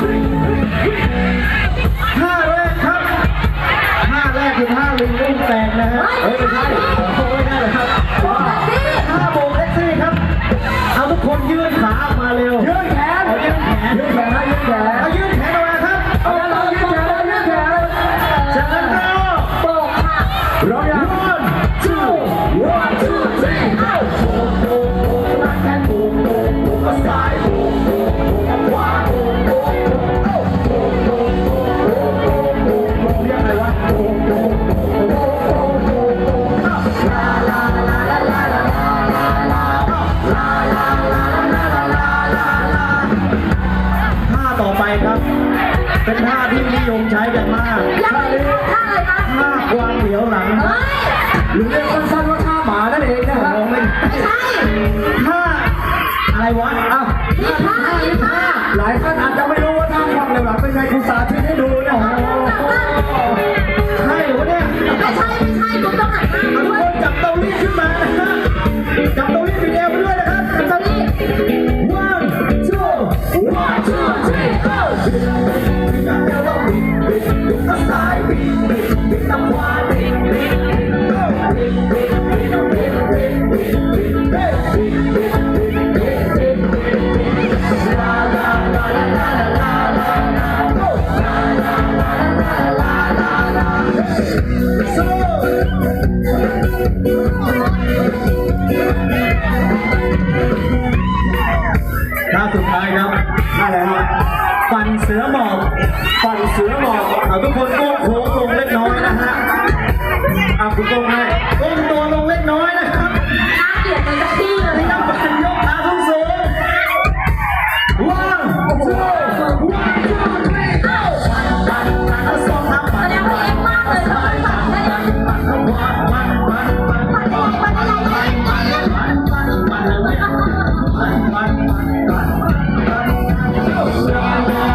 ท่าแรกครับท่าแรกคือท่าลิงลูกแตกนะฮะเฮ้ยไม่ใช่ เป็นท่าที่นิยมใช้กันมากยังไม่ท่าอะไรคะท่ากวางเหลียวหลังเฮ้ยหรือเรียกสั้นๆว่าท่าหมานั่นเองนะคมรับองไม่ไม่ใช่ท่าอะไรวะอะนี่ท่านี่ท่าหลายท่านอาจจะไม่รู้ว่าท่าความเร็วหลังเป็นไงคุณสาธิตให้ดูนะฮะใช่หรือวะเนี่ยไม่ใช่ไม่ใช่คุณต้องหันหน้าเอาทุด้กวยคนจับเตารีดขึ้นมา ท่าสุดท้ายครับอะไรฮะปั่นเสือหมอบปั่นเสือหมอบเอาทุกคนโก้งโค้งลงเล็กน้อยนะฮะเอาคุณโก้งให้โก้งตัวลงเล็กน้อยนะครับน่าเกลียดเลยสักที่เลยนับปั่นยกขาสูงสูง one two one